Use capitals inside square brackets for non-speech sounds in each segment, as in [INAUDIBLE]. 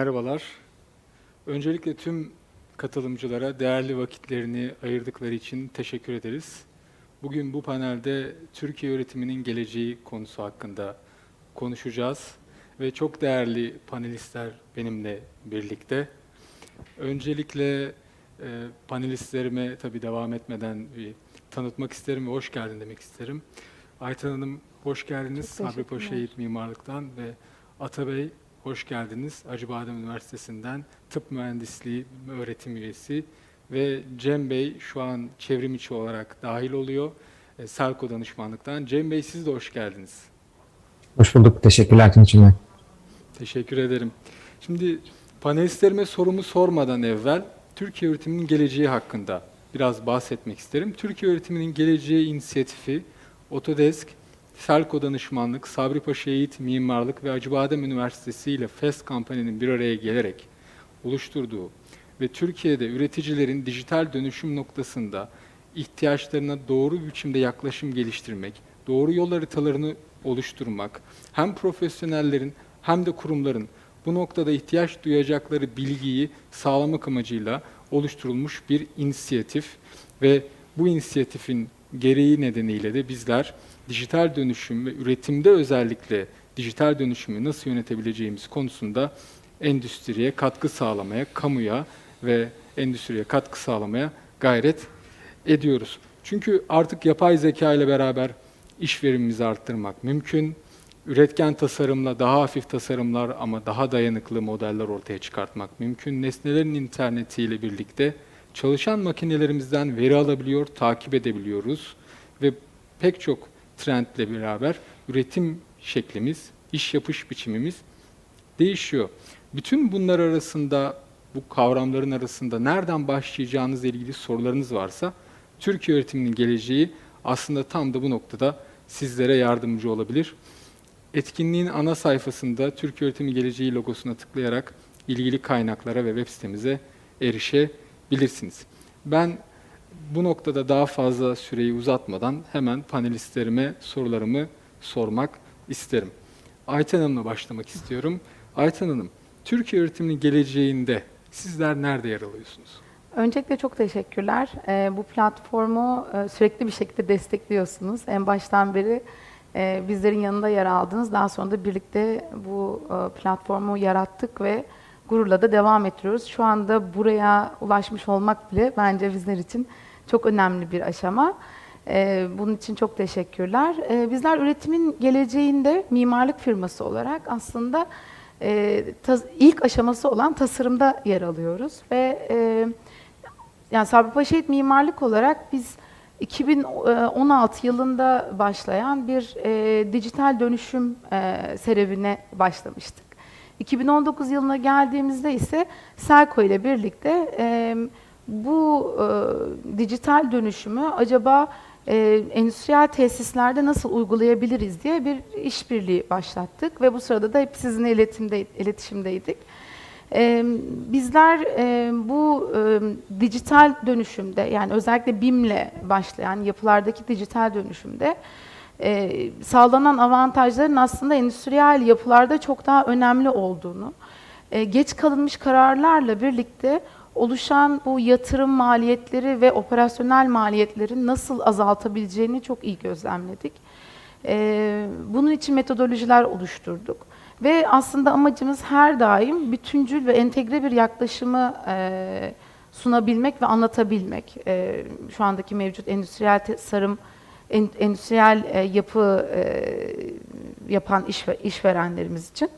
Merhabalar. Öncelikle tüm katılımcılara değerli vakitlerini ayırdıkları için teşekkür ederiz. Bugün bu panelde Türkiye öğretiminin geleceği konusu hakkında konuşacağız ve çok değerli panelistler benimle birlikte. Öncelikle e, panelistlerime tabii devam etmeden bir tanıtmak isterim ve hoş geldin demek isterim. Ayten Hanım hoş geldiniz. Sabri Paşa Mimarlık'tan ve Atabey hoş geldiniz. Acıbadem Üniversitesi'nden tıp mühendisliği öğretim üyesi ve Cem Bey şu an çevrim içi olarak dahil oluyor. E, Selko danışmanlıktan. Cem Bey siz de hoş geldiniz. Hoş bulduk. Teşekkürler Tunç'um ben. Teşekkür ederim. Şimdi panelistlerime sorumu sormadan evvel Türkiye öğretiminin geleceği hakkında biraz bahsetmek isterim. Türkiye öğretiminin geleceği inisiyatifi Otodesk, Selko Danışmanlık, Sabri Paşa Eğitim Mimarlık ve Acıbadem Üniversitesi ile FES kampanyanın bir araya gelerek oluşturduğu ve Türkiye'de üreticilerin dijital dönüşüm noktasında ihtiyaçlarına doğru biçimde yaklaşım geliştirmek, doğru yol haritalarını oluşturmak, hem profesyonellerin hem de kurumların bu noktada ihtiyaç duyacakları bilgiyi sağlamak amacıyla oluşturulmuş bir inisiyatif ve bu inisiyatifin gereği nedeniyle de bizler dijital dönüşüm ve üretimde özellikle dijital dönüşümü nasıl yönetebileceğimiz konusunda endüstriye katkı sağlamaya, kamuya ve endüstriye katkı sağlamaya gayret ediyoruz. Çünkü artık yapay zeka ile beraber iş verimimizi arttırmak mümkün. Üretken tasarımla daha hafif tasarımlar ama daha dayanıklı modeller ortaya çıkartmak mümkün. Nesnelerin internetiyle birlikte çalışan makinelerimizden veri alabiliyor, takip edebiliyoruz ve pek çok trendle beraber üretim şeklimiz, iş yapış biçimimiz değişiyor. Bütün bunlar arasında, bu kavramların arasında nereden başlayacağınızla ilgili sorularınız varsa Türkiye öğretiminin geleceği aslında tam da bu noktada sizlere yardımcı olabilir. Etkinliğin ana sayfasında Türkiye Öğretimi Geleceği logosuna tıklayarak ilgili kaynaklara ve web sitemize erişebilirsiniz. Ben bu noktada daha fazla süreyi uzatmadan hemen panelistlerime sorularımı sormak isterim. Ayten Hanım'la başlamak istiyorum. Ayten Hanım, Türkiye öğretiminin geleceğinde sizler nerede yer alıyorsunuz? Öncelikle çok teşekkürler. Ee, bu platformu e, sürekli bir şekilde destekliyorsunuz. En baştan beri e, bizlerin yanında yer aldınız. Daha sonra da birlikte bu e, platformu yarattık ve gururla da devam ettiriyoruz. Şu anda buraya ulaşmış olmak bile bence bizler için çok önemli bir aşama. Ee, bunun için çok teşekkürler. Ee, bizler üretimin geleceğinde mimarlık firması olarak aslında e, ilk aşaması olan tasarımda yer alıyoruz ve e, yani Sabri Paşa Eğitim Mimarlık olarak biz 2016 yılında başlayan bir e, dijital dönüşüm e, serüvenine başlamıştık. 2019 yılına geldiğimizde ise Selko ile birlikte e, bu e, dijital dönüşümü acaba e, endüstriyel tesislerde nasıl uygulayabiliriz diye bir işbirliği başlattık ve bu sırada da hep sizinle iletimde, iletişimdeydik. Ee, bizler e, bu e, dijital dönüşümde yani özellikle BİM'le başlayan yapılardaki dijital dönüşümde e, sağlanan avantajların aslında endüstriyel yapılarda çok daha önemli olduğunu, e, geç kalınmış kararlarla birlikte oluşan bu yatırım maliyetleri ve operasyonel maliyetleri nasıl azaltabileceğini çok iyi gözlemledik. E, bunun için metodolojiler oluşturduk. Ve aslında amacımız her daim bütüncül ve entegre bir yaklaşımı e, sunabilmek ve anlatabilmek. E, şu andaki mevcut endüstriyel tasarım, en- endüstriyel e, yapı yapan iş, işverenlerimiz için.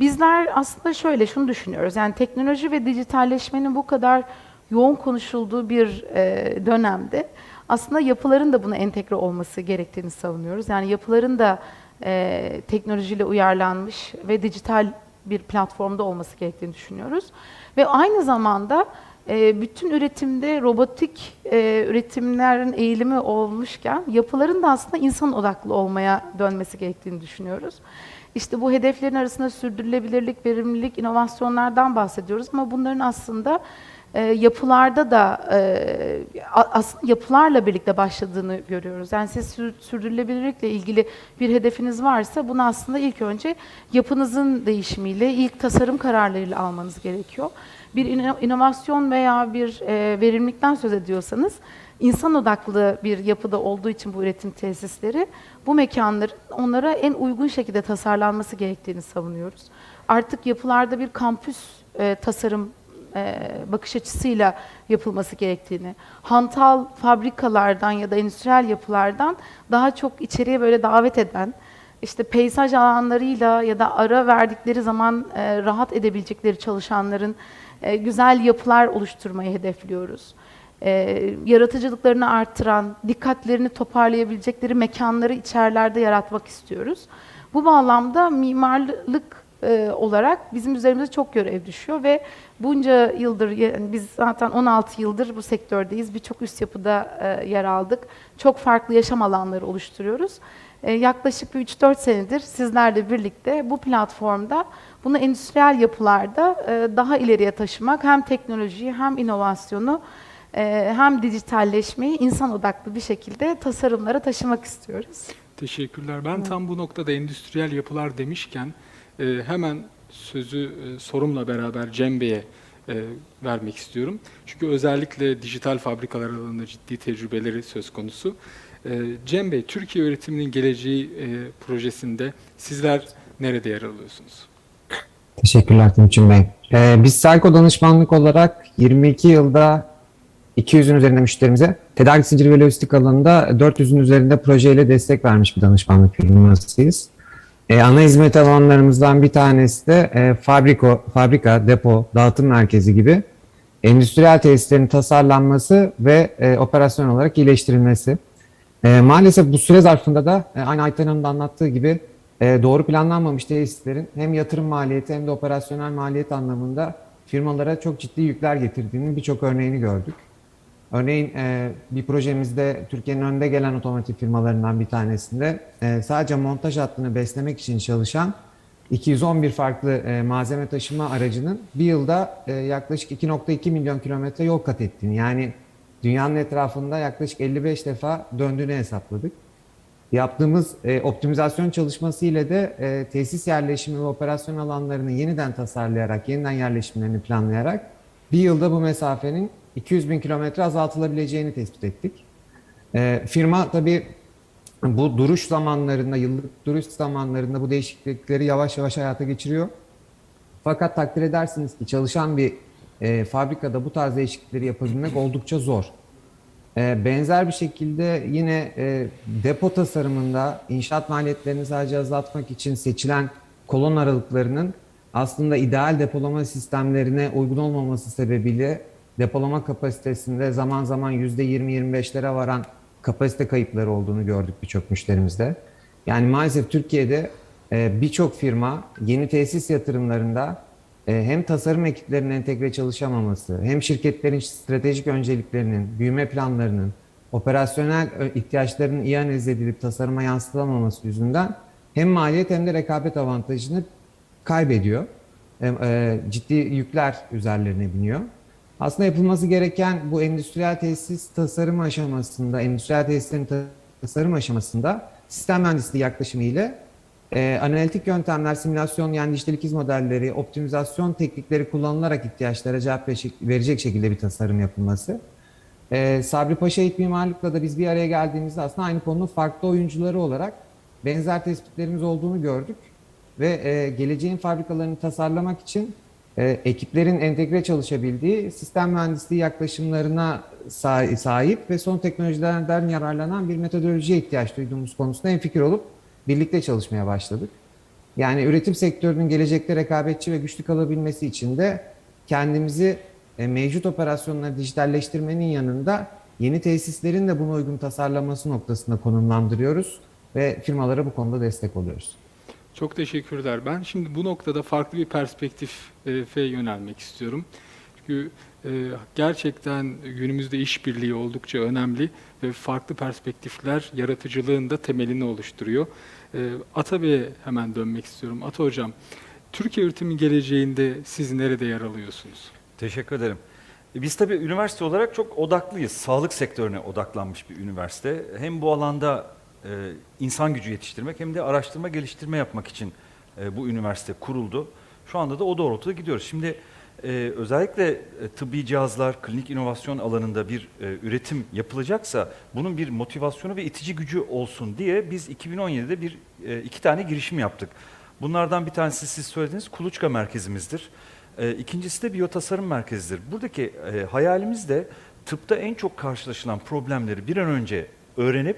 Bizler aslında şöyle şunu düşünüyoruz. Yani teknoloji ve dijitalleşmenin bu kadar yoğun konuşulduğu bir e, dönemde aslında yapıların da buna entegre olması gerektiğini savunuyoruz. Yani yapıların da e, teknolojiyle uyarlanmış ve dijital bir platformda olması gerektiğini düşünüyoruz. Ve aynı zamanda e, bütün üretimde robotik e, üretimlerin eğilimi olmuşken yapıların da aslında insan odaklı olmaya dönmesi gerektiğini düşünüyoruz. İşte bu hedeflerin arasında sürdürülebilirlik, verimlilik, inovasyonlardan bahsediyoruz ama bunların aslında e, yapılarda da e, aslında yapılarla birlikte başladığını görüyoruz. Yani siz sür- sürdürülebilirlikle ilgili bir hedefiniz varsa bunu aslında ilk önce yapınızın değişimiyle, ilk tasarım kararlarıyla almanız gerekiyor. Bir ino- inovasyon veya bir e, verimlilikten söz ediyorsanız insan odaklı bir yapıda olduğu için bu üretim tesisleri bu mekanların onlara en uygun şekilde tasarlanması gerektiğini savunuyoruz. Artık yapılarda bir kampüs e, tasarım e, bakış açısıyla yapılması gerektiğini, hantal fabrikalardan ya da endüstriyel yapılardan daha çok içeriye böyle davet eden, işte peyzaj alanlarıyla ya da ara verdikleri zaman e, rahat edebilecekleri çalışanların e, güzel yapılar oluşturmayı hedefliyoruz. E, yaratıcılıklarını arttıran, dikkatlerini toparlayabilecekleri mekanları içerilerde yaratmak istiyoruz. Bu bağlamda mimarlık e, olarak bizim üzerimize çok görev düşüyor ve bunca yıldır yani biz zaten 16 yıldır bu sektördeyiz. Birçok üst yapıda e, yer aldık. Çok farklı yaşam alanları oluşturuyoruz. E, yaklaşık bir 3-4 senedir sizlerle birlikte bu platformda bunu endüstriyel yapılarda e, daha ileriye taşımak hem teknolojiyi hem inovasyonu hem dijitalleşmeyi insan odaklı bir şekilde tasarımlara taşımak istiyoruz. Teşekkürler. Ben tam bu noktada endüstriyel yapılar demişken e, hemen sözü e, sorumla beraber Cem Bey'e e, vermek istiyorum. Çünkü özellikle dijital fabrikalar alanında ciddi tecrübeleri söz konusu. E, Cem Bey, Türkiye Öğretiminin Geleceği e, projesinde sizler nerede yer alıyorsunuz? Teşekkürler Timuçin Bey. Ee, biz Selko danışmanlık olarak 22 yılda 200'ün üzerinde müşterimize tedarik zinciri ve lojistik alanında 400'ün üzerinde projeyle destek vermiş bir danışmanlık firmasıyız. Ee, ana hizmet alanlarımızdan bir tanesi de e, fabriko, fabrika, depo, dağıtım merkezi gibi endüstriyel tesislerin tasarlanması ve e, operasyon olarak iyileştirilmesi. E, maalesef bu süre zarfında da e, aynı Ayten Hanım'ın da anlattığı gibi e, doğru planlanmamış tesislerin hem yatırım maliyeti hem de operasyonel maliyet anlamında firmalara çok ciddi yükler getirdiğinin birçok örneğini gördük. Örneğin e, bir projemizde Türkiye'nin önde gelen otomotiv firmalarından bir tanesinde e, sadece montaj hattını beslemek için çalışan 211 farklı e, malzeme taşıma aracının bir yılda yaklaşık 2.2 milyon kilometre yol kat ettiğini yani dünyanın etrafında yaklaşık 55 defa döndüğünü hesapladık. Yaptığımız optimizasyon çalışması ile de tesis yerleşimi ve operasyon alanlarını yeniden tasarlayarak, yeniden yerleşimlerini planlayarak bir yılda bu mesafenin 200 bin kilometre azaltılabileceğini tespit ettik. E, firma tabii bu duruş zamanlarında, yıllık duruş zamanlarında bu değişiklikleri yavaş yavaş hayata geçiriyor. Fakat takdir edersiniz ki çalışan bir e, fabrikada bu tarz değişiklikleri yapabilmek oldukça zor. E, benzer bir şekilde yine e, depo tasarımında inşaat maliyetlerini sadece azaltmak için seçilen kolon aralıklarının aslında ideal depolama sistemlerine uygun olmaması sebebiyle depolama kapasitesinde zaman zaman %20-25'lere varan kapasite kayıpları olduğunu gördük birçok müşterimizde. Yani maalesef Türkiye'de e, birçok firma yeni tesis yatırımlarında e, hem tasarım ekiplerinin entegre çalışamaması, hem şirketlerin stratejik önceliklerinin, büyüme planlarının, operasyonel ö- ihtiyaçlarının iyi analiz edilip tasarıma yansıtılamaması yüzünden hem maliyet hem de rekabet avantajını kaybediyor. E, ciddi yükler üzerlerine biniyor. Aslında yapılması gereken bu endüstriyel tesis tasarım aşamasında, endüstriyel tesislerin ta- tasarım aşamasında sistem mühendisliği yaklaşımı ile e, analitik yöntemler, simülasyon yani dijital ikiz modelleri, optimizasyon teknikleri kullanılarak ihtiyaçlara cevap verecek, şekilde bir tasarım yapılması. E, Sabri Paşa Eğitim Mimarlık'la da biz bir araya geldiğimizde aslında aynı konunun farklı oyuncuları olarak benzer tespitlerimiz olduğunu gördük. Ve e, geleceğin fabrikalarını tasarlamak için e, ekiplerin entegre çalışabildiği sistem mühendisliği yaklaşımlarına sa- sahip ve son teknolojilerden yararlanan bir metodolojiye ihtiyaç duyduğumuz konusunda enfikir olup birlikte çalışmaya başladık. Yani üretim sektörünün gelecekte rekabetçi ve güçlü kalabilmesi için de kendimizi e, mevcut operasyonları dijitalleştirmenin yanında yeni tesislerin de buna uygun tasarlaması noktasında konumlandırıyoruz ve firmalara bu konuda destek oluyoruz. Çok teşekkürler. Ben şimdi bu noktada farklı bir perspektife yönelmek istiyorum. Çünkü e, gerçekten günümüzde işbirliği oldukça önemli ve farklı perspektifler yaratıcılığın da temelini oluşturuyor. E, Ata Bey'e hemen dönmek istiyorum. Ata Hocam, Türkiye üretimi geleceğinde siz nerede yer alıyorsunuz? Teşekkür ederim. E, Biz tabii üniversite olarak çok odaklıyız. Sağlık sektörüne odaklanmış bir üniversite. Hem bu alanda e, insan gücü yetiştirmek hem de araştırma geliştirme yapmak için e, bu üniversite kuruldu. Şu anda da o doğrultuda gidiyoruz. Şimdi e, özellikle e, tıbbi cihazlar, klinik inovasyon alanında bir e, üretim yapılacaksa bunun bir motivasyonu ve itici gücü olsun diye biz 2017'de bir e, iki tane girişim yaptık. Bunlardan bir tanesi siz söylediğiniz Kuluçka merkezimizdir. E, ikincisi de biyotasarım merkezidir. Buradaki e, hayalimiz de tıpta en çok karşılaşılan problemleri bir an önce öğrenip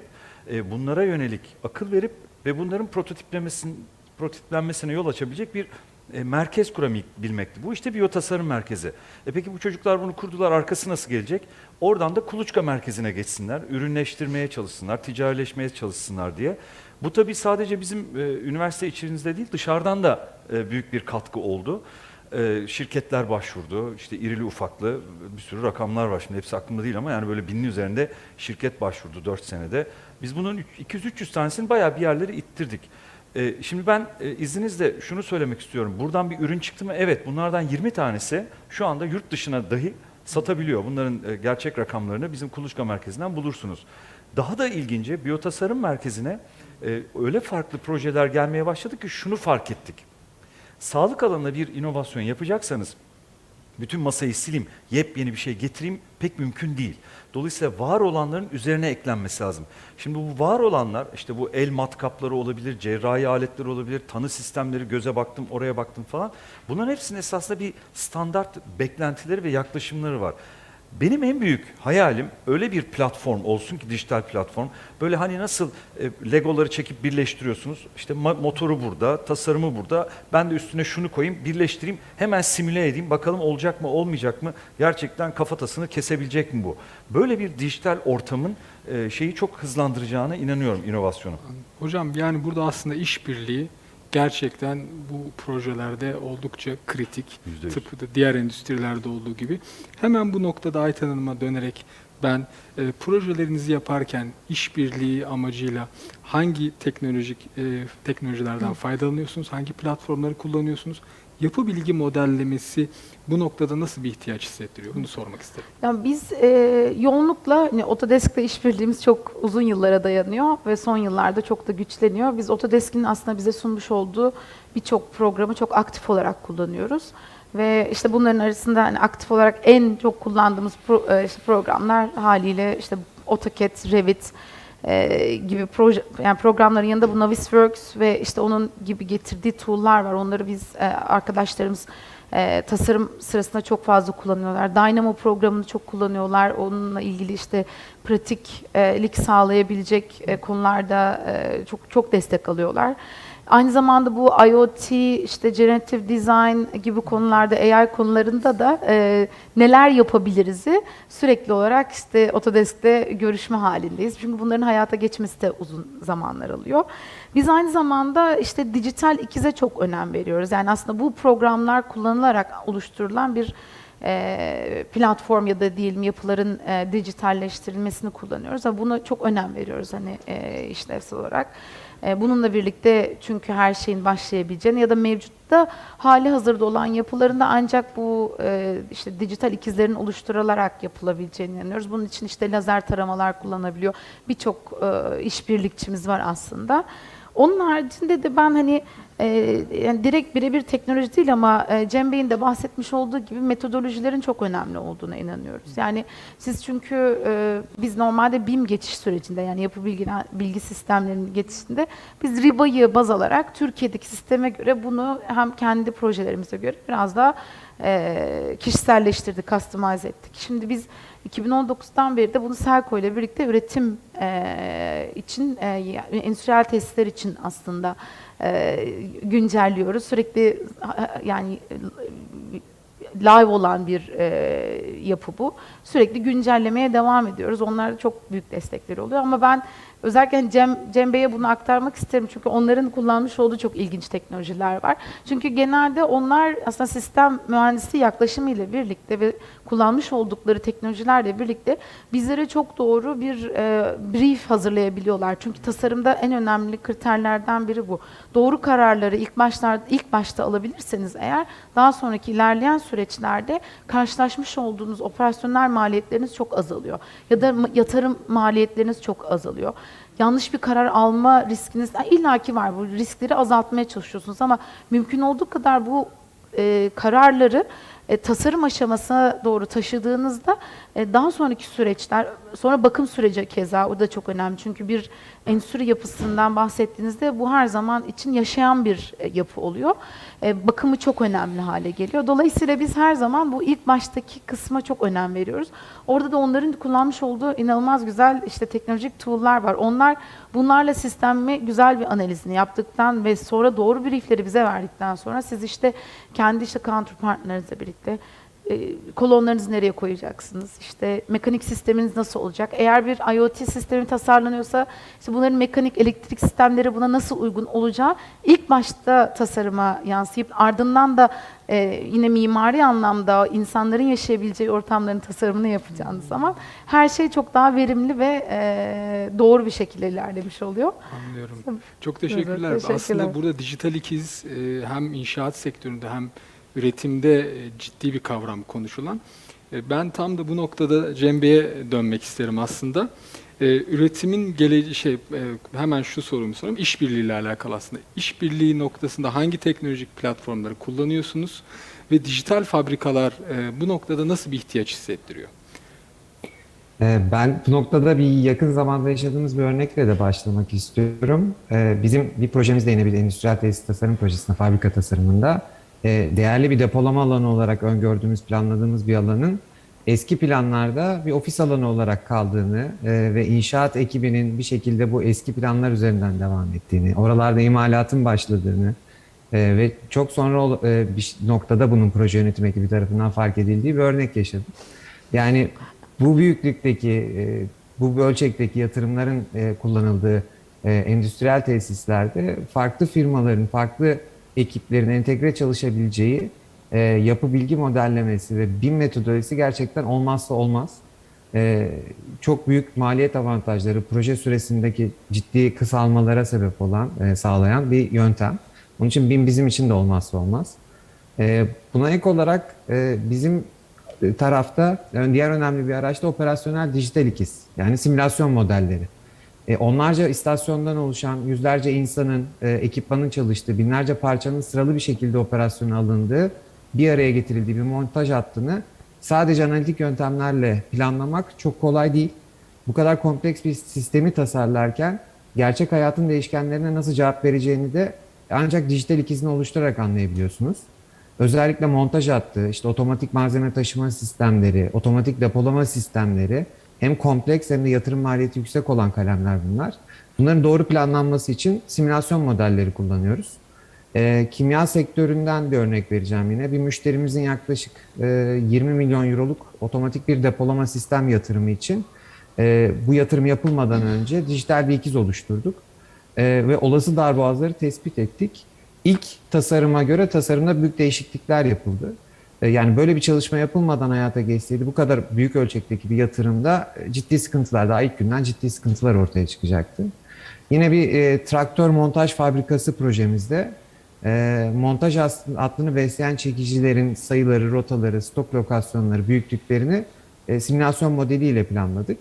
e, bunlara yönelik akıl verip ve bunların prototiplemesin, prototiplenmesine yol açabilecek bir e, merkez kurabilmekti. Bu işte biyotasarım merkezi. E peki bu çocuklar bunu kurdular, arkası nasıl gelecek? Oradan da kuluçka merkezine geçsinler, ürünleştirmeye çalışsınlar, ticarileşmeye çalışsınlar diye. Bu tabii sadece bizim e, üniversite içerimizde değil, dışarıdan da e, büyük bir katkı oldu. E, şirketler başvurdu, işte irili ufaklı bir sürü rakamlar var şimdi hepsi aklımda değil ama yani böyle binin üzerinde şirket başvurdu 4 senede. Biz bunun 200-300 tanesini bayağı bir yerlere ittirdik. E, şimdi ben e, izninizle şunu söylemek istiyorum. Buradan bir ürün çıktı mı? Evet bunlardan 20 tanesi şu anda yurt dışına dahi satabiliyor. Bunların e, gerçek rakamlarını bizim kuluçka merkezinden bulursunuz. Daha da ilginci biyotasarım merkezine öyle farklı projeler gelmeye başladı ki şunu fark ettik. Sağlık alanında bir inovasyon yapacaksanız bütün masayı sileyim, yepyeni bir şey getireyim pek mümkün değil. Dolayısıyla var olanların üzerine eklenmesi lazım. Şimdi bu var olanlar işte bu el matkapları olabilir, cerrahi aletleri olabilir, tanı sistemleri göze baktım, oraya baktım falan. Bunların hepsinin esasında bir standart beklentileri ve yaklaşımları var. Benim en büyük hayalim öyle bir platform olsun ki dijital platform. Böyle hani nasıl e, legoları çekip birleştiriyorsunuz. İşte motoru burada, tasarımı burada. Ben de üstüne şunu koyayım, birleştireyim. Hemen simüle edeyim. Bakalım olacak mı, olmayacak mı? Gerçekten kafatasını kesebilecek mi bu? Böyle bir dijital ortamın e, şeyi çok hızlandıracağına inanıyorum inovasyonu. Hocam yani burada aslında işbirliği gerçekten bu projelerde oldukça kritik. Yüzde yüz. Tıpkı da diğer endüstrilerde olduğu gibi. Hemen bu noktada Ayten Hanım'a dönerek ben e, projelerinizi yaparken işbirliği amacıyla hangi teknolojik e, teknolojilerden faydalanıyorsunuz, hangi platformları kullanıyorsunuz? Yapı bilgi modellemesi bu noktada nasıl bir ihtiyaç hissettiriyor? Bunu sormak isterim. Yani biz e, yoğunlukla hani Autodesk'le işbirliğimiz çok uzun yıllara dayanıyor ve son yıllarda çok da güçleniyor. Biz Autodesk'in aslında bize sunmuş olduğu birçok programı çok aktif olarak kullanıyoruz. Ve işte bunların arasında hani aktif olarak en çok kullandığımız pro- e, işte programlar haliyle işte AutoCAD, Revit e, gibi proje yani programların yanında bu Navisworks ve işte onun gibi getirdiği tool'lar var. Onları biz e, arkadaşlarımız e, tasarım sırasında çok fazla kullanıyorlar. Dynamo programını çok kullanıyorlar. Onunla ilgili işte pratiklik sağlayabilecek e, konularda e, çok çok destek alıyorlar. Aynı zamanda bu IoT, işte generative design gibi konularda, AI konularında da e, neler yapabiliriz'i sürekli olarak işte Autodesk'te görüşme halindeyiz. Çünkü bunların hayata geçmesi de uzun zamanlar alıyor. Biz aynı zamanda işte dijital ikize çok önem veriyoruz. Yani aslında bu programlar kullanılarak oluşturulan bir e, platform ya da diyelim yapıların e, dijitalleştirilmesini kullanıyoruz. Ama buna çok önem veriyoruz hani e, işlevsel olarak. E, bununla birlikte çünkü her şeyin başlayabileceğini ya da mevcutta hali hazırda olan yapılarında ancak bu e, işte dijital ikizlerin oluşturularak yapılabileceğini inanıyoruz. Bunun için işte lazer taramalar kullanabiliyor. Birçok e, işbirlikçimiz var aslında. Onun haricinde de ben hani e, yani direkt birebir teknoloji değil ama e, Cem Bey'in de bahsetmiş olduğu gibi metodolojilerin çok önemli olduğuna inanıyoruz. Yani siz çünkü e, biz normalde BIM geçiş sürecinde yani yapı bilgi, bilgi sistemlerinin geçişinde biz RIBA'yı baz alarak Türkiye'deki sisteme göre bunu hem kendi projelerimize göre biraz daha e, kişiselleştirdik, customize ettik. Şimdi biz 2019'dan beri de bunu Selko ile birlikte üretim e, için, e, endüstriyel tesisler için aslında e, güncelliyoruz. Sürekli yani live olan bir e, yapı bu. Sürekli güncellemeye devam ediyoruz. Onlar çok büyük destekleri oluyor ama ben Özellikle hani Cem, Cem Bey'e bunu aktarmak isterim çünkü onların kullanmış olduğu çok ilginç teknolojiler var. Çünkü genelde onlar aslında sistem mühendisi yaklaşımıyla birlikte ve kullanmış oldukları teknolojilerle birlikte bizlere çok doğru bir e, brief hazırlayabiliyorlar. Çünkü tasarımda en önemli kriterlerden biri bu. Doğru kararları ilk başlarda ilk başta alabilirseniz eğer daha sonraki ilerleyen süreçlerde karşılaşmış olduğunuz operasyonel maliyetleriniz çok azalıyor. Ya da yatırım maliyetleriniz çok azalıyor. Yanlış bir karar alma riskiniz illaki var. Bu riskleri azaltmaya çalışıyorsunuz ama mümkün olduğu kadar bu e, kararları e, tasarım aşamasına doğru taşıdığınızda e, daha sonraki süreçler, sonra bakım süreci keza o da çok önemli. Çünkü bir endüstri yapısından bahsettiğinizde bu her zaman için yaşayan bir e, yapı oluyor. E, bakımı çok önemli hale geliyor. Dolayısıyla biz her zaman bu ilk baştaki kısma çok önem veriyoruz. Orada da onların kullanmış olduğu inanılmaz güzel işte teknolojik tool'lar var. Onlar bunlarla sistemi güzel bir analizini yaptıktan ve sonra doğru briefleri bize verdikten sonra siz işte kendi işte counterpartnerinizle birlikte kolonlarınızı nereye koyacaksınız? İşte mekanik sisteminiz nasıl olacak? Eğer bir IoT sistemi tasarlanıyorsa işte bunların mekanik elektrik sistemleri buna nasıl uygun olacağı ilk başta tasarıma yansıyıp ardından da e, yine mimari anlamda insanların yaşayabileceği ortamların tasarımını yapacağınız zaman her şey çok daha verimli ve e, doğru bir şekilde ilerlemiş oluyor. Anlıyorum. Çok teşekkürler. teşekkürler. Aslında burada dijital ikiz e, hem inşaat sektöründe hem üretimde e, ciddi bir kavram konuşulan. E, Ben tam da bu noktada Cem Bey'e dönmek isterim aslında. E, Üretimin geleceği şey hemen şu sorumu sorayım. İşbirliği ile alakalı aslında. İşbirliği noktasında hangi teknolojik platformları kullanıyorsunuz ve dijital fabrikalar bu noktada nasıl bir ihtiyaç hissettiriyor? Ben bu noktada bir yakın zamanda yaşadığımız bir örnekle de başlamak istiyorum. Bizim bir projemiz de yine bir endüstriyel tesis tasarım projesinde, fabrika tasarımında değerli bir depolama alanı olarak öngördüğümüz, planladığımız bir alanın eski planlarda bir ofis alanı olarak kaldığını e, ve inşaat ekibinin bir şekilde bu eski planlar üzerinden devam ettiğini, oralarda imalatın başladığını e, ve çok sonra e, bir noktada bunun proje yönetim ekibi tarafından fark edildiği bir örnek yaşadım. Yani bu büyüklükteki, bu ölçekteki yatırımların kullanıldığı endüstriyel tesislerde farklı firmaların, farklı ekiplerin entegre çalışabileceği e, yapı bilgi modellemesi ve BIM metodolojisi gerçekten olmazsa olmaz. E, çok büyük maliyet avantajları, proje süresindeki ciddi kısalmalara sebep olan, e, sağlayan bir yöntem. Onun için BIM bizim için de olmazsa olmaz. E, buna ek olarak e, bizim tarafta yani diğer önemli bir araç da operasyonel dijital ikiz. Yani simülasyon modelleri. E, onlarca istasyondan oluşan yüzlerce insanın, e, ekipmanın çalıştığı, binlerce parçanın sıralı bir şekilde operasyona alındığı, bir araya getirildiği bir montaj hattını sadece analitik yöntemlerle planlamak çok kolay değil. Bu kadar kompleks bir sistemi tasarlarken gerçek hayatın değişkenlerine nasıl cevap vereceğini de ancak dijital ikizini oluşturarak anlayabiliyorsunuz. Özellikle montaj hattı, işte otomatik malzeme taşıma sistemleri, otomatik depolama sistemleri hem kompleks hem de yatırım maliyeti yüksek olan kalemler bunlar. Bunların doğru planlanması için simülasyon modelleri kullanıyoruz. Ee, kimya sektöründen bir örnek vereceğim yine. Bir müşterimizin yaklaşık e, 20 milyon euroluk otomatik bir depolama sistem yatırımı için e, bu yatırım yapılmadan önce dijital bir ikiz oluşturduk. E, ve olası darboğazları tespit ettik. İlk tasarıma göre tasarımda büyük değişiklikler yapıldı. E, Yani böyle bir çalışma yapılmadan hayata geçseydi bu kadar büyük ölçekteki bir yatırımda e, ciddi sıkıntılar, daha ilk günden ciddi sıkıntılar ortaya çıkacaktı. Yine bir e, traktör montaj fabrikası projemizde e, montaj hattını besleyen çekicilerin sayıları, rotaları, stok lokasyonları, büyüklüklerini e, simülasyon modeliyle planladık.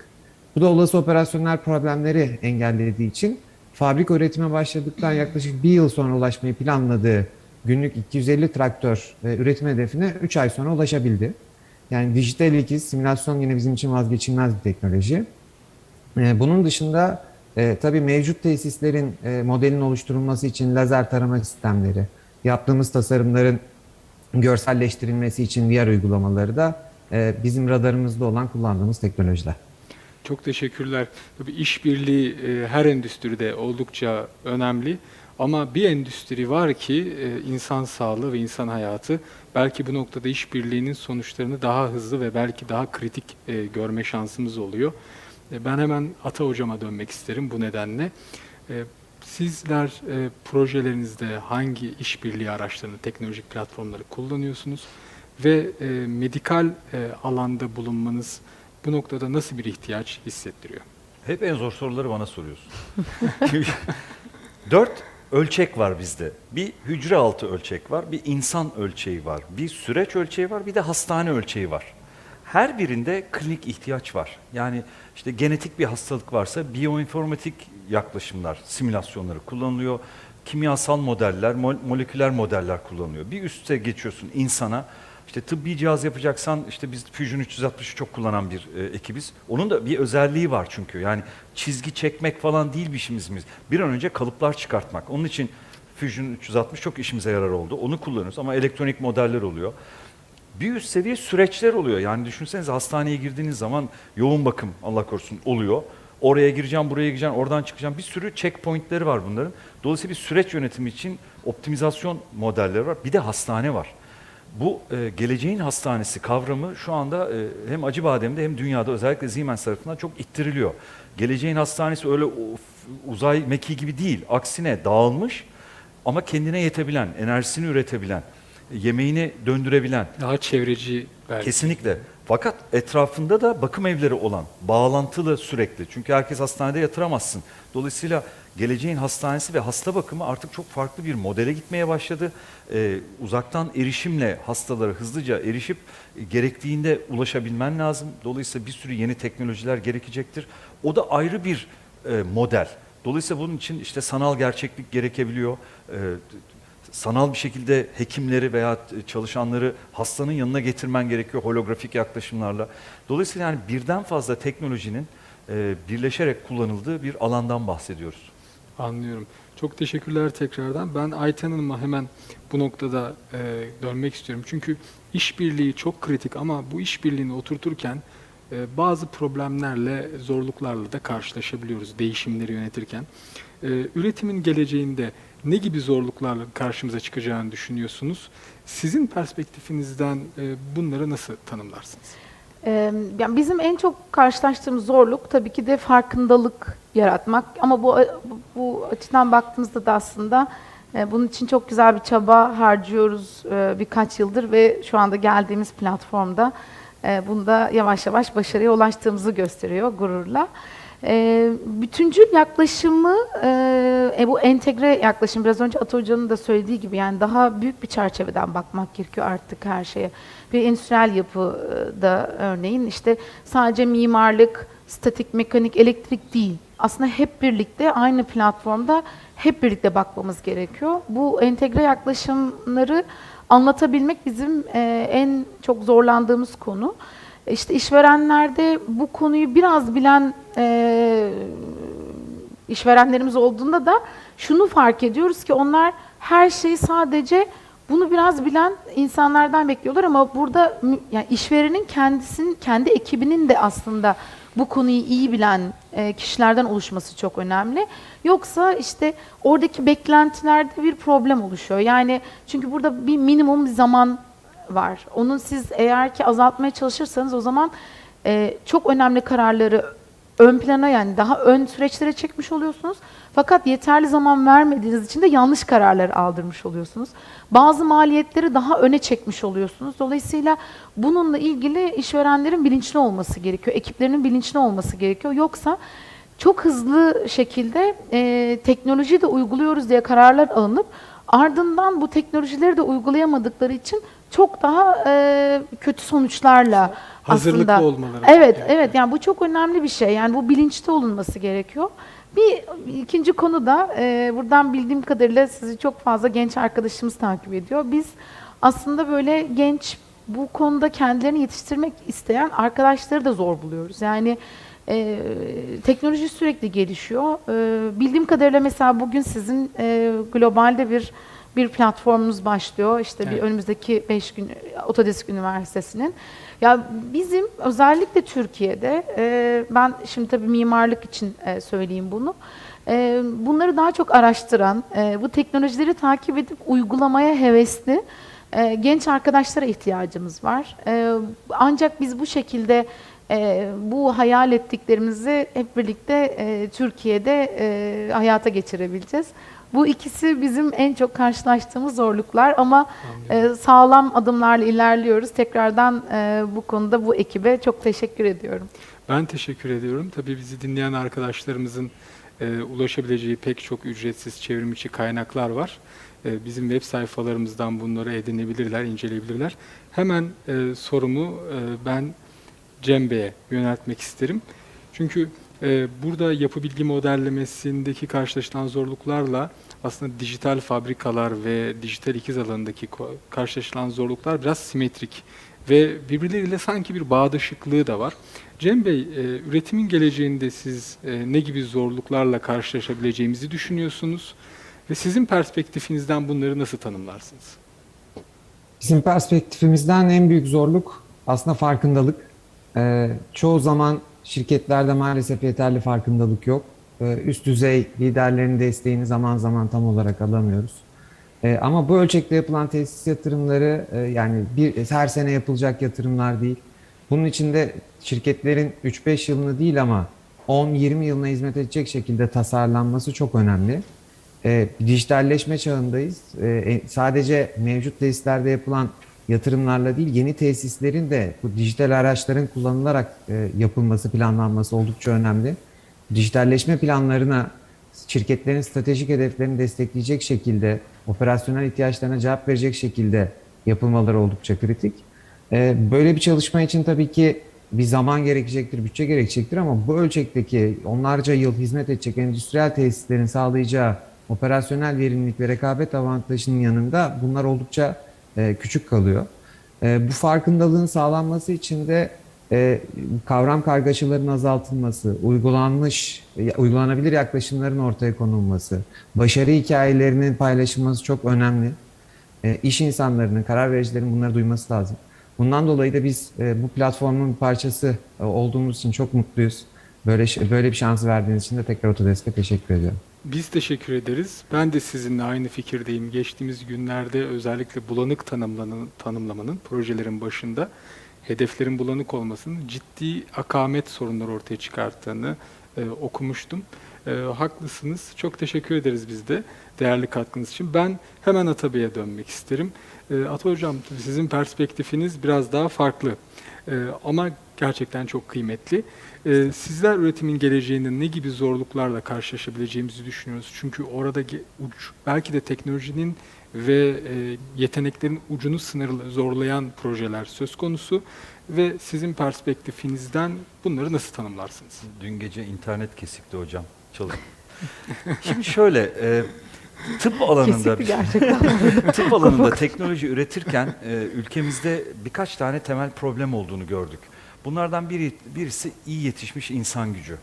Bu da olası operasyonel problemleri engellediği için fabrika üretime başladıktan yaklaşık bir yıl sonra ulaşmayı planladığı günlük 250 traktör e, üretim hedefine 3 ay sonra ulaşabildi. Yani dijital ikiz, simülasyon yine bizim için vazgeçilmez bir teknoloji. E, Bunun dışında e, tabii mevcut tesislerin e, modelin oluşturulması için lazer tarama sistemleri, yaptığımız tasarımların görselleştirilmesi için diğer uygulamaları da e, bizim radarımızda olan kullandığımız teknolojiler. Çok teşekkürler. Tabii işbirliği e, her endüstride oldukça önemli. Ama bir endüstri var ki e, insan sağlığı ve insan hayatı belki bu noktada işbirliğinin sonuçlarını daha hızlı ve belki daha kritik e, görme şansımız oluyor. E, Ben hemen Ata hocama dönmek isterim bu nedenle. Sizler projelerinizde hangi işbirliği araçlarını, teknolojik platformları kullanıyorsunuz ve medikal alanda bulunmanız bu noktada nasıl bir ihtiyaç hissettiriyor? Hep en zor soruları bana soruyorsun. [LAUGHS] Dört ölçek var bizde. Bir hücre altı ölçek var, bir insan ölçeği var, bir süreç ölçeği var, bir de hastane ölçeği var. Her birinde klinik ihtiyaç var. Yani işte genetik bir hastalık varsa biyoinformatik yaklaşımlar, simülasyonları kullanılıyor. Kimyasal modeller, mol- moleküler modeller kullanılıyor. Bir üste geçiyorsun insana. İşte tıbbi cihaz yapacaksan işte biz Fusion 360'ı çok kullanan bir e, ekibiz. Onun da bir özelliği var çünkü. Yani çizgi çekmek falan değil bir işimiz. Bir an önce kalıplar çıkartmak. Onun için Fusion 360 çok işimize yarar oldu. Onu kullanıyoruz ama elektronik modeller oluyor. Bir üst seviye süreçler oluyor. Yani düşünsenize hastaneye girdiğiniz zaman yoğun bakım Allah korusun oluyor. Oraya gireceğim, buraya gireceğim, oradan çıkacağım. Bir sürü checkpointleri var bunların. Dolayısıyla bir süreç yönetimi için optimizasyon modelleri var. Bir de hastane var. Bu e, geleceğin hastanesi kavramı şu anda e, hem Acıbadem'de hem dünyada özellikle Siemens tarafından çok ittiriliyor. Geleceğin hastanesi öyle of, uzay mekiği gibi değil. Aksine dağılmış ama kendine yetebilen, enerjisini üretebilen, yemeğini döndürebilen, Daha çevreci belki. Kesinlikle. Fakat etrafında da bakım evleri olan, bağlantılı sürekli. Çünkü herkes hastanede yatıramazsın. Dolayısıyla geleceğin hastanesi ve hasta bakımı artık çok farklı bir modele gitmeye başladı. Ee, uzaktan erişimle hastalara hızlıca erişip e, gerektiğinde ulaşabilmen lazım. Dolayısıyla bir sürü yeni teknolojiler gerekecektir. O da ayrı bir e, model. Dolayısıyla bunun için işte sanal gerçeklik gerekebiliyor. Ee, sanal bir şekilde hekimleri veya çalışanları hastanın yanına getirmen gerekiyor holografik yaklaşımlarla. Dolayısıyla yani birden fazla teknolojinin e, birleşerek kullanıldığı bir alandan bahsediyoruz. Anlıyorum. Çok teşekkürler tekrardan. Ben Ayten Hanım'a hemen bu noktada e, dönmek istiyorum. Çünkü işbirliği çok kritik ama bu işbirliğini oturturken e, bazı problemlerle, zorluklarla da karşılaşabiliyoruz değişimleri yönetirken. E, üretimin geleceğinde ne gibi zorluklarla karşımıza çıkacağını düşünüyorsunuz? Sizin perspektifinizden e, bunları nasıl tanımlarsınız? Yani bizim en çok karşılaştığımız zorluk tabii ki de farkındalık yaratmak. Ama bu bu açıdan baktığımızda da aslında e, bunun için çok güzel bir çaba harcıyoruz e, birkaç yıldır ve şu anda geldiğimiz platformda e, bunda yavaş yavaş başarıya ulaştığımızı gösteriyor gururla. E, bütüncül yaklaşımı, e, e, bu entegre yaklaşım biraz önce Ata Hoca'nın da söylediği gibi yani daha büyük bir çerçeveden bakmak gerekiyor artık her şeye. Bir endüstriyel yapıda örneğin işte sadece mimarlık, statik, mekanik, elektrik değil. Aslında hep birlikte aynı platformda hep birlikte bakmamız gerekiyor. Bu entegre yaklaşımları anlatabilmek bizim e, en çok zorlandığımız konu. İşte işverenlerde bu konuyu biraz bilen e, işverenlerimiz olduğunda da şunu fark ediyoruz ki onlar her şeyi sadece bunu biraz bilen insanlardan bekliyorlar ama burada yani işverenin kendisinin kendi ekibinin de aslında bu konuyu iyi bilen e, kişilerden oluşması çok önemli. Yoksa işte oradaki beklentilerde bir problem oluşuyor. Yani çünkü burada bir minimum zaman var. Onu siz eğer ki azaltmaya çalışırsanız o zaman e, çok önemli kararları ön plana yani daha ön süreçlere çekmiş oluyorsunuz. Fakat yeterli zaman vermediğiniz için de yanlış kararlar aldırmış oluyorsunuz. Bazı maliyetleri daha öne çekmiş oluyorsunuz. Dolayısıyla bununla ilgili işverenlerin bilinçli olması gerekiyor. Ekiplerinin bilinçli olması gerekiyor. Yoksa çok hızlı şekilde e, teknolojiyi de uyguluyoruz diye kararlar alınıp ardından bu teknolojileri de uygulayamadıkları için çok daha e, kötü sonuçlarla Hazırlıklı aslında. olmaları Evet, gerekiyor. evet. Yani bu çok önemli bir şey. Yani bu bilinçli olunması gerekiyor. Bir ikinci konu da e, buradan bildiğim kadarıyla sizi çok fazla genç arkadaşımız takip ediyor. Biz aslında böyle genç bu konuda kendilerini yetiştirmek isteyen arkadaşları da zor buluyoruz. Yani e, teknoloji sürekli gelişiyor. E, bildiğim kadarıyla mesela bugün sizin e, globalde bir bir platformunuz başlıyor. İşte bir Evet. önümüzdeki 5 gün Otodesk Üniversitesi'nin. Ya bizim özellikle Türkiye'de e, ben şimdi tabii mimarlık için e, söyleyeyim bunu. E, bunları daha çok araştıran, e, bu teknolojileri takip edip uygulamaya hevesli e, genç arkadaşlara ihtiyacımız var. E, ancak biz bu şekilde e, bu hayal ettiklerimizi hep birlikte e, Türkiye'de e, hayata geçirebileceğiz. Bu ikisi bizim en çok karşılaştığımız zorluklar ama e, sağlam adımlarla ilerliyoruz. Tekrardan e, bu konuda bu ekibe çok teşekkür ediyorum. Ben teşekkür ediyorum. Tabii bizi dinleyen arkadaşlarımızın e, ulaşabileceği pek çok ücretsiz çevrim içi kaynaklar var. E, bizim web sayfalarımızdan bunları edinebilirler, inceleyebilirler. Hemen e, sorumu e, ben Cem Bey'e yöneltmek isterim. Çünkü burada yapı bilgi modellemesindeki karşılaşılan zorluklarla aslında dijital fabrikalar ve dijital ikiz alanındaki karşılaşılan zorluklar biraz simetrik ve birbirleriyle sanki bir bağdaşıklığı da var. Cem Bey, e, üretimin geleceğinde siz e, ne gibi zorluklarla karşılaşabileceğimizi düşünüyorsunuz ve sizin perspektifinizden bunları nasıl tanımlarsınız? Bizim perspektifimizden en büyük zorluk aslında farkındalık. Ee, çoğu zaman şirketlerde maalesef yeterli farkındalık yok. Ee, üst düzey liderlerin desteğini zaman zaman tam olarak alamıyoruz. Ee, ama bu ölçekte yapılan tesis yatırımları e, yani bir her sene yapılacak yatırımlar değil. Bunun içinde şirketlerin 3-5 yılını değil ama 10-20 yılına hizmet edecek şekilde tasarlanması çok önemli. E, dijitalleşme çağındayız. E, sadece mevcut tesislerde yapılan yatırımlarla değil, yeni tesislerin de bu dijital araçların kullanılarak e, yapılması, planlanması oldukça önemli. Dijitalleşme planlarına şirketlerin stratejik hedeflerini destekleyecek şekilde, operasyonel ihtiyaçlarına cevap verecek şekilde yapılmaları oldukça kritik. E, böyle bir çalışma için tabii ki bir zaman gerekecektir, bütçe gerekecektir ama bu ölçekteki onlarca yıl hizmet edecek endüstriyel tesislerin sağlayacağı operasyonel verimlilik ve rekabet avantajının yanında bunlar oldukça e, küçük kalıyor. E, bu farkındalığın sağlanması için de e, kavram kargaşalarının azaltılması, uygulanmış, uygulanabilir yaklaşımların ortaya konulması, başarı hikayelerinin paylaşılması çok önemli. E, iş insanlarının, karar vericilerin bunları duyması lazım. Bundan dolayı da biz bu platformun parçası e, olduğumuz için çok mutluyuz. Böyle böyle bir şansı verdiğiniz için de tekrar Autodesk'e teşekkür ediyorum. Biz teşekkür ederiz. Ben de sizinle aynı fikirdeyim. Geçtiğimiz günlerde özellikle bulanık tanımlamanın projelerin başında hedeflerin bulanık olmasının ciddi akamet sorunları ortaya çıkarttığını e, okumuştum. E, haklısınız. Çok teşekkür ederiz biz de değerli katkınız için. Ben hemen Atabey'e dönmek isterim. E, Ata Hocam sizin perspektifiniz biraz daha farklı. E, ama gerçekten çok kıymetli. Ee, sizler üretimin geleceğinde ne gibi zorluklarla karşılaşabileceğimizi düşünüyorsunuz? Çünkü orada ge- uç, belki de teknolojinin ve e, yeteneklerin ucunu sınırlı zorlayan projeler söz konusu ve sizin perspektifinizden bunları nasıl tanımlarsınız? Dün gece internet kesikti hocam. Çalın. [LAUGHS] Şimdi şöyle, e, tıp alanında Kesikti gerçekten. [LAUGHS] tıp alanında teknoloji üretirken e, ülkemizde birkaç tane temel problem olduğunu gördük. Bunlardan biri birisi iyi yetişmiş insan gücü.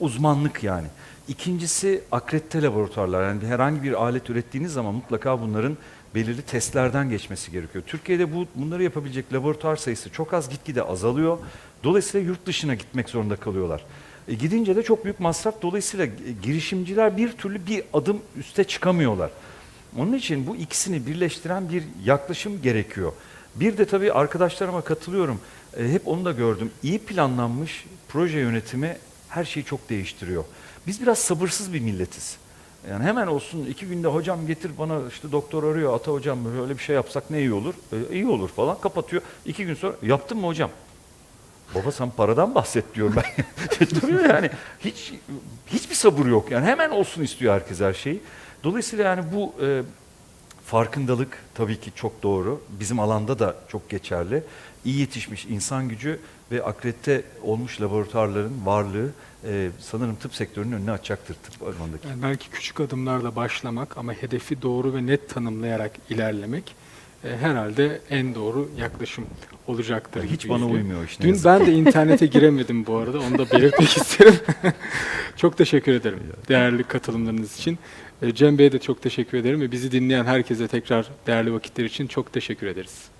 Uzmanlık yani. İkincisi akredite laboratuvarlar. Yani herhangi bir alet ürettiğiniz zaman mutlaka bunların belirli testlerden geçmesi gerekiyor. Türkiye'de bu bunları yapabilecek laboratuvar sayısı çok az gitgide azalıyor. Dolayısıyla yurt dışına gitmek zorunda kalıyorlar. E, gidince de çok büyük masraf. Dolayısıyla e, girişimciler bir türlü bir adım üste çıkamıyorlar. Onun için bu ikisini birleştiren bir yaklaşım gerekiyor. Bir de tabii arkadaşlarıma katılıyorum. E, hep onu da gördüm. İyi planlanmış proje yönetimi her şeyi çok değiştiriyor. Biz biraz sabırsız bir milletiz. Yani hemen olsun iki günde hocam getir bana işte doktor arıyor ata hocam böyle bir şey yapsak ne iyi olur? E, iyi olur falan kapatıyor. İki gün sonra yaptın mı hocam? Baba sen paradan bahset diyorum ben. [LAUGHS] Tabii yani hiç hiçbir sabır yok yani hemen olsun istiyor herkes her şeyi. Dolayısıyla yani bu e, farkındalık tabii ki çok doğru. Bizim alanda da çok geçerli. İyi yetişmiş insan gücü ve akredite olmuş laboratuvarların varlığı e, sanırım tıp sektörünün önüne açacaktır tıp alanındaki. Yani belki küçük adımlarla başlamak ama hedefi doğru ve net tanımlayarak ilerlemek e, herhalde en doğru yaklaşım olacaktır. Hiç gibi bana izliyorum. uymuyor işte. Dün ben de internete giremedim bu arada. Onu da belirtmek [LAUGHS] isterim. [LAUGHS] çok teşekkür ederim değerli katılımlarınız için. E, Cem Bey'e de çok teşekkür ederim ve bizi dinleyen herkese tekrar değerli vakitler için çok teşekkür ederiz.